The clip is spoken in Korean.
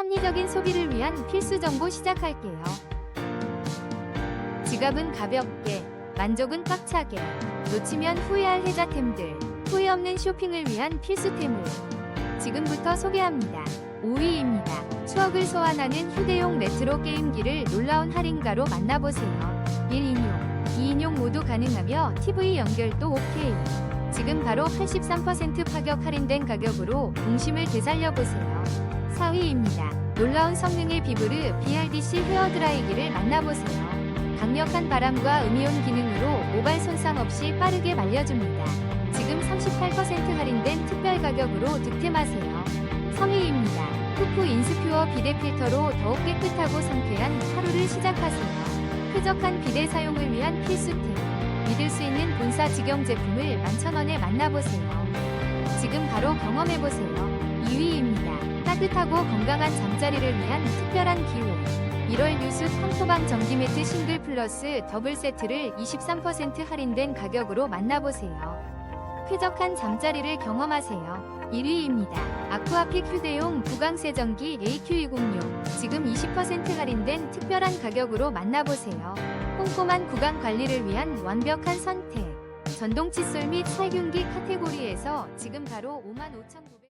합리적인 소비를 위한 필수 정보 시작할게요. 지갑은 가볍게, 만족은 꽉차게, 놓치면 후회할 혜자템들, 후회 없는 쇼핑을 위한 필수템을 지금부터 소개합니다. 5위입니다. 추억을 소환하는 휴대용 레트로 게임기를 놀라운 할인가로 만나보세요. 1인용, 2인용 모두 가능하며 TV 연결도 오케이. 지금 바로 83% 파격 할인된 가격으로 동심을 되살려보세요. 4위입니다. 놀라운 성능의 비브르 BRDC 헤어드라이기를 만나보세요. 강력한 바람과 음이온 기능으로 모발 손상 없이 빠르게 말려줍니다. 지금 38% 할인된 특별 가격으로 득템하세요. 3위입니다. 푸푸 인스퓨어 비데 필터로 더욱 깨끗하고 상쾌한 하루를 시작하세요. 쾌적한 비데 사용을 위한 필수템. 믿을 수 있는 본사 직영 제품을 만천원에 만나보세요. 지금 바로 경험해보세요. 2위입니다. 따뜻하고 건강한 잠자리를 위한 특별한 기회. 1월 뉴스 컴토방 전기매트 싱글 플러스 더블 세트를 23% 할인된 가격으로 만나보세요. 쾌적한 잠자리를 경험하세요. 1위입니다. 아쿠아픽 휴대용 구강세정기 AQ206 지금 20% 할인된 특별한 가격으로 만나보세요. 꼼꼼한 구강 관리를 위한 완벽한 선택. 전동 칫솔 및 살균기 카테고리에서 지금 바로 55,900